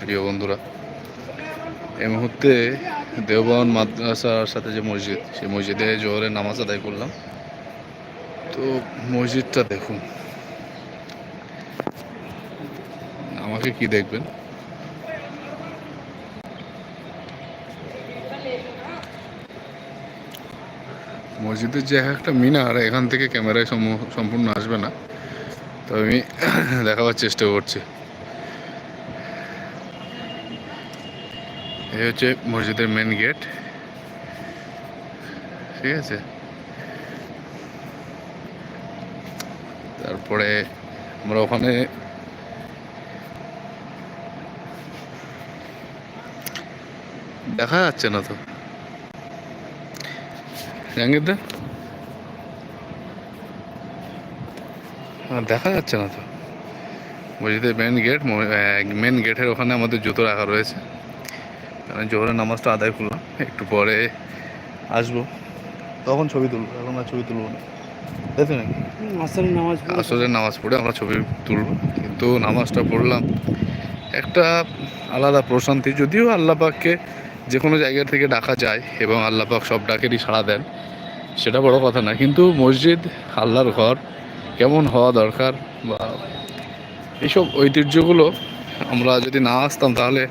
প্রিয় বন্ধুরা, এই মুহূর্তে দেওবন মাদ্রাসার সাথে যে মসজিদ, সেই মসজিদে জোহরের নামাজ আদায় করলাম। তো মসজিদটা দেখুন, আমাকে কি দেখবেন? মসজিদের যে এক একটা মিনার, এখান থেকে ক্যামেরায় সম্পূর্ণ আসবে না। তো আমি দেখাবার চেষ্টা করছি। এই হচ্ছে মসজিদের মেন গেট ঠিক আছে? তারপরে আমরা ওখানে দেখা যাচ্ছে না তো। দেখা যাচ্ছে না তো। মসজিদের মেন গেট মেন গেটের ওখানে আমাদের জুতো রাখা রয়েছে। কারণ জোহরের নামাজটা আদায় করলাম। একটু পরে আসব। তখন ছবি তুলবো এখন আর ছবি তুলবো না। দেখছেন নাকি? আসলে নামাজ পড়ে আসরের নামাজ পড়ে আমরা ছবি তুলব। কিন্তু নামাজটা পড়লাম। একটা আলাদা প্রশান্তি যদিও আল্লাহ পাককে যে কোনো জায়গা থেকে ডাকা যায় এবং আল্লাহ পাক সব ডাকেরই সাড়া দেন সেটা বড় কথা না। কিন্তু মসজিদ আল্লাহর ঘর কেমন হওয়া দরকার বা এইসব ঐতিহ্যগুলো আমরা যদি না আসতাম তাহলে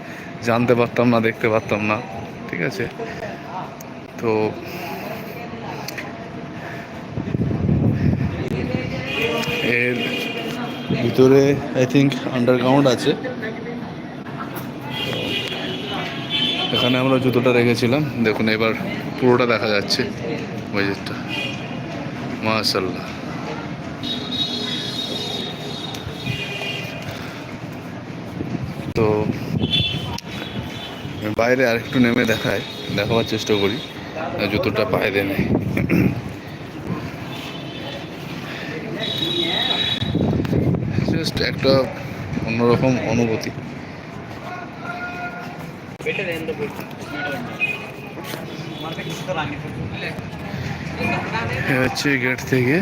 জানতে পারতাম না, দেখতে পারতাম না, ঠিক আছে? তো এর ভিতরে আই থিঙ্ক আন্ডারগ্রাউন্ড আছে। এখানে আমরা জুতোটা রেখেছিলাম। দেখুন, এবার পুরোটা দেখা যাচ্ছে। মসজিদটা মাশাল্লাহ তো বাইরে আরেকটু নেমে দেখায় দেখাবার চেষ্টা করি। জুতোটা পায়ে দেয় নেই। জাস্ট একটা অন্যরকম অনুভূতি। হচ্ছে গেট থেকে।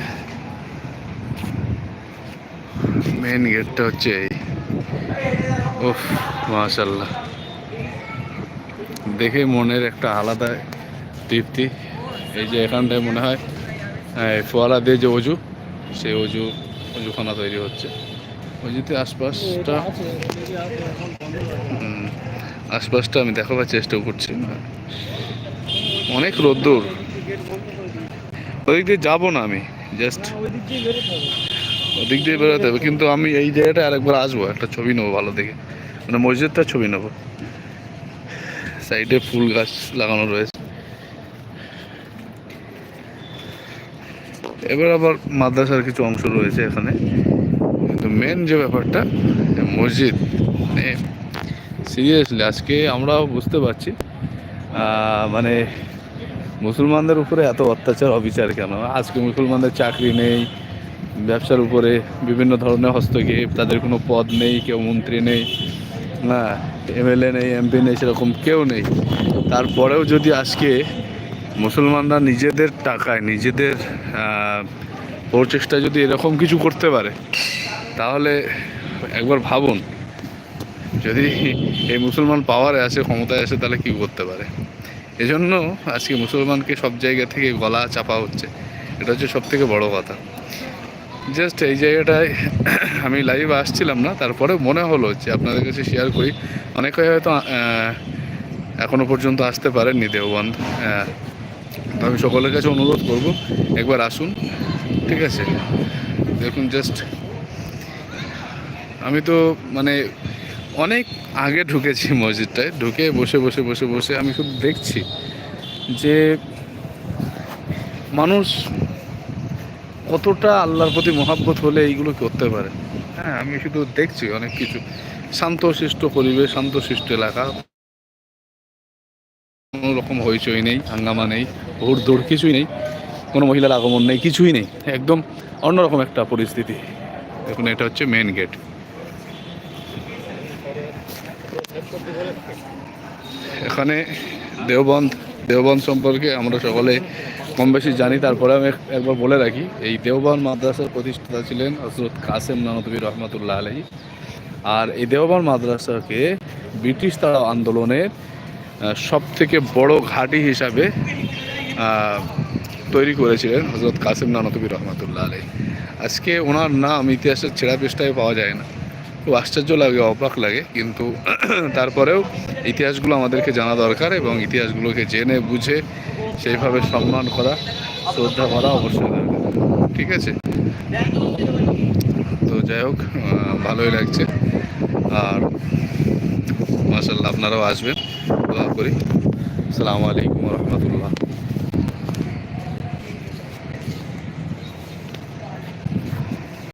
মেন গেটটা হচ্ছে এই। ওফ মাশাল্লাহ দেখে মনের একটা আলাদা তৃপ্তি। এই যে এখানটায় মনে হয় ফোয়ারা দিয়ে যে অজু, সেই অজু, অজুখানা তৈরি হচ্ছে। অজুতে আশপাশটা আশপাশটা আমি দেখাবার চেষ্টা করছি অনেক রোদ্দুর। ওদিক দিয়ে যাব না আমি জাস্ট ওদিক দিয়ে বেরোতে হবে। কিন্তু আমি এই জায়গাটা আরেকবার আসব, একটা ছবি নেব ভালো দেখে। মানে মসজিদটা ছবি নেব। সাইডে ফুল গাছ লাগানো রয়েছে। এবার আবার মাদ্রাসার কিছু অংশ রয়েছে এখানে। কিন্তু মেন যে ব্যাপারটা মসজিদ মানে সিরিয়াসলি আজকে আমরাও বুঝতে পারছি মানে মুসলমানদের উপরে এত অত্যাচার, অবিচার কেন? আজকে মুসলমানদের চাকরি নেই ব্যবসার উপরে বিভিন্ন ধরনের হস্তক্ষেপ, তাদের কোনো পদ নেই, কেউ মন্ত্রী নেই, না, এমএলএ নেই, এমপি নেই, সেরকম কেউ নেই। তারপরেও যদি আজকে মুসলমানরা নিজেদের টাকায়, নিজেদের প্রচেষ্টায় যদি এরকম কিছু করতে পারে, তাহলে একবার ভাবুন, যদি এই মুসলমান পাওয়ারে আসে ক্ষমতায় আসে তাহলে কী করতে পারে? এজন্য আজকে মুসলমানকে সব জায়গা থেকে গলা চাপা হচ্ছে। এটা হচ্ছে সব থেকে বড় কথা। জাস্ট এই জায়গাটায় আমি লাইভে আসছিলাম না তারপরে মনে হলো যে আপনাদের কাছে শেয়ার করি। অনেকে হয়তো আহ, এখনও পর্যন্ত আসতে পারেননি দেওবন্ধ তো আমি সকলের কাছে অনুরোধ করব একবার আসুন ঠিক আছে? দেখুন জাস্ট আমি তো মানে অনেক আগে ঢুকেছি মসজিদটায় ঢুকে বসে বসে বসে বসে আমি শুধু দেখছি যে মানুষ কতটা আল্লাহর প্রতি মহাব্বত হলে এইগুলো করতে পারে? হ্যাঁ আমি শুধু দেখছি অনেক কিছু। শান্তশিষ্ট পরিবেশ, শান্তশিষ্ট এলাকা। কোনো রকম হইচই নেই, হাঙ্গামা নেই হুড় দৌড় কিছুই নেই, কোনো মহিলার আগমন নেই, কিছুই নেই। একদম অন্যরকম একটা পরিস্থিতি। দেখুন, এটা হচ্ছে মেন গেট এখানে দেওবন্ধ দেওবন্ধ সম্পর্কে আমরা সকলে কম বেশি জানি, তারপরে আমি একবার বলে রাখি, এই দেওবান মাদ্রাসার প্রতিষ্ঠাতা ছিলেন হজরত কাসেম নানতবী রহমতুল্লাহ আলহী আর এই দেওবান মাদ্রাসাকে ব্রিটিশ তারা আন্দোলনের সব থেকে বড় ঘাঁটি হিসাবে তৈরি করেছিলেন হজরত কাসিম নানকবি রহমতুল্লাহ আলাই আজকে ওনার নাম ইতিহাসের ছেঁড়া পৃষ্ঠায় পাওয়া যায় না। খুব আশ্চর্য লাগে, অবাক লাগে, কিন্তু তারপরেও ইতিহাসগুলো আমাদেরকে জানা দরকার এবং ইতিহাসগুলোকে জেনে, বুঝে সেইভাবে সম্মান করা, শ্রদ্ধা করা অবশ্যই ঠিক আছে? তো যাই হোক ভালোই লাগছে। আর মাসাল্লাহ আপনারাও আসবেন। দোয়া করি। আসসালামু আলাইকুম রহমতুল্লাহ।